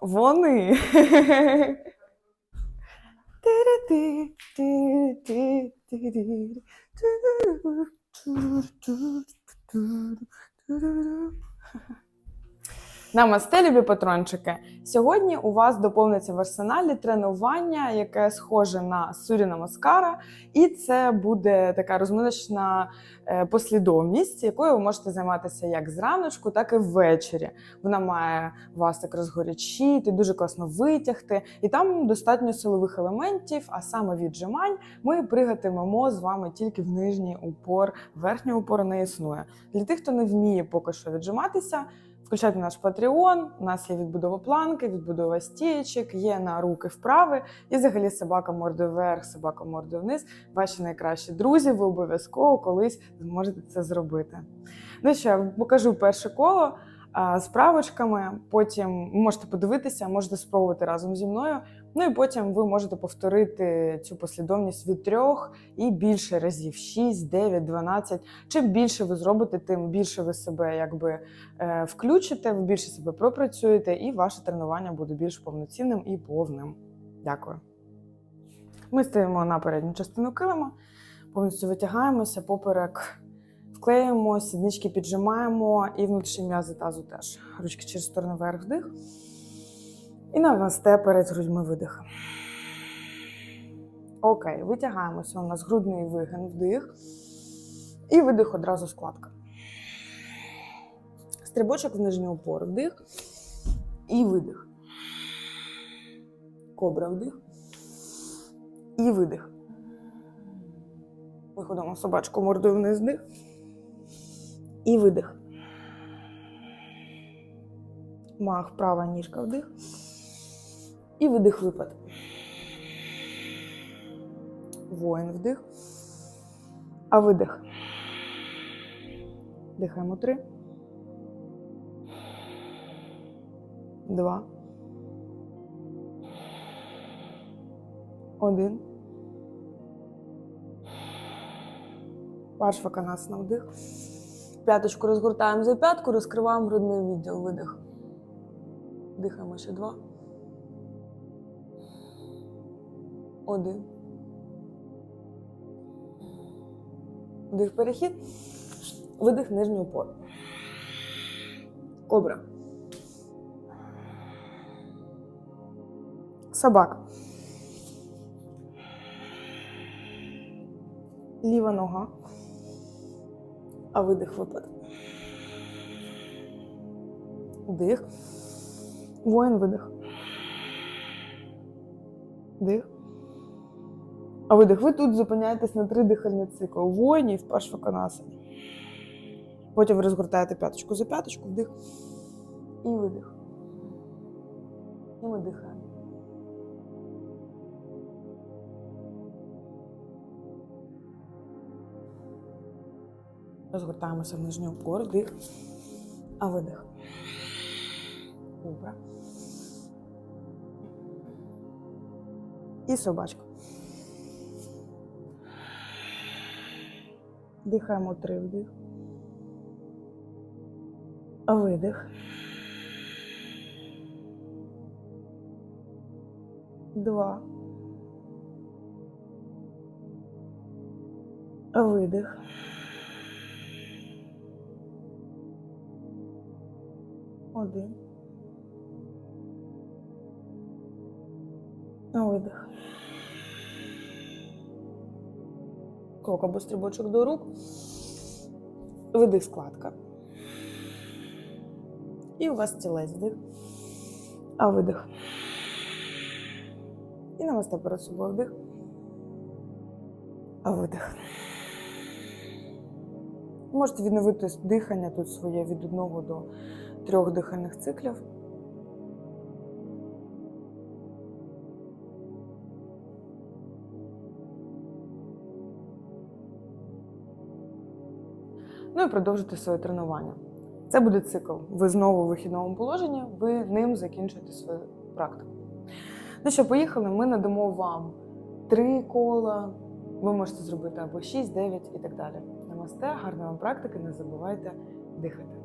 Вони. Намасте, любі патрончики. Сьогодні у вас доповниться в арсеналі тренування, яке схоже на сурі намаскара, і це буде така розминочна е, послідовність, якою ви можете займатися як зраночку, так і ввечері. Вона має вас так розгорячити, дуже класно витягти, і там достатньо силових елементів. А саме віджимань ми пригатимемо з вами тільки в нижній упор, верхній упор не існує. Для тих, хто не вміє поки що віджиматися. Включайте наш Patreon, у нас є відбудова планки, відбудова стієчок, є на руки вправи, і взагалі собака мордою вверх, собака мордою вниз. Ваші найкращі друзі, ви обов'язково колись зможете це зробити. Ну що, я покажу перше коло з правочками. Потім можете подивитися, можете спробувати разом зі мною. Ну і потім ви можете повторити цю послідовність від трьох і більше разів: 6, 9, 12. Чим більше ви зробите, тим більше ви себе якби е, включите, ви більше себе пропрацюєте, і ваше тренування буде більш повноцінним і повним. Дякую. Ми стоїмо на передню частину килима, повністю витягаємося, поперек вклеюємо, сіднички піджимаємо і внутрішні м'язи тазу теж. Ручки через сторону вверх вдих. І навесте перед грудьми видих. Окей, витягаємося. У нас грудний вигин, вдих. І видих одразу складка. Стрибочок в нижній упор, вдих. І видих. Кобра вдих. І видих. Виходимо собачку мордою вниз вдих. І видих. Мах, права ніжка вдих. І видих випад. Воїн вдих. А видих. Дихаємо три. Два. Один. Паршваканасана вдих. П'яточку розгортаємо за п'ятку, розкриваємо грудний відділ. Видих. Дихаємо ще два. Один. Вдих перехід. Видих нижній упор. Кобра. Собака. Ліва нога. А видих випад. Вдих. Воїн видих. Дих. А видих. Ви тут зупиняєтесь на три дихальні цикли. У воїні і в паршваканасані. Потім ви розгортаєте п'яточку за п'яточку, вдих і видих. І ми дихаємо. Розгортаємося в нижній упор, вдих, а видих. Добре. І собачка. Дихаємо три вдих. Видих. Два. Видих. Один. Видих. Крок або стрибочок до рук. Видих складка. І у вас стілець вдих. А видих. І намасте перед собою вдих. А видих. Можете відновити дихання тут своє від одного до трьох дихальних циклів. Ну і продовжити своє тренування. Це буде цикл. Ви знову в вихідному положенні, ви ним закінчуєте свою практику. Ну що, поїхали, ми надамо вам три кола. Ви можете зробити або 6, 9 і так далі. Намасте, гарної вам практики, не забувайте дихати.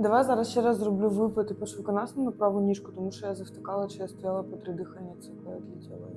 Давай зараз ще раз зроблю випити і пошуканасну на праву ніжку, тому що я завтикала, чи я стояла по три дихання, це коли відлетіла.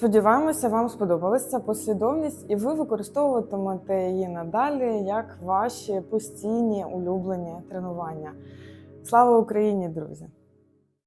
Сподіваємося, вам сподобалася ця послідовність, і ви використовуватимете її надалі як ваші постійні улюблені тренування. Слава Україні, друзі!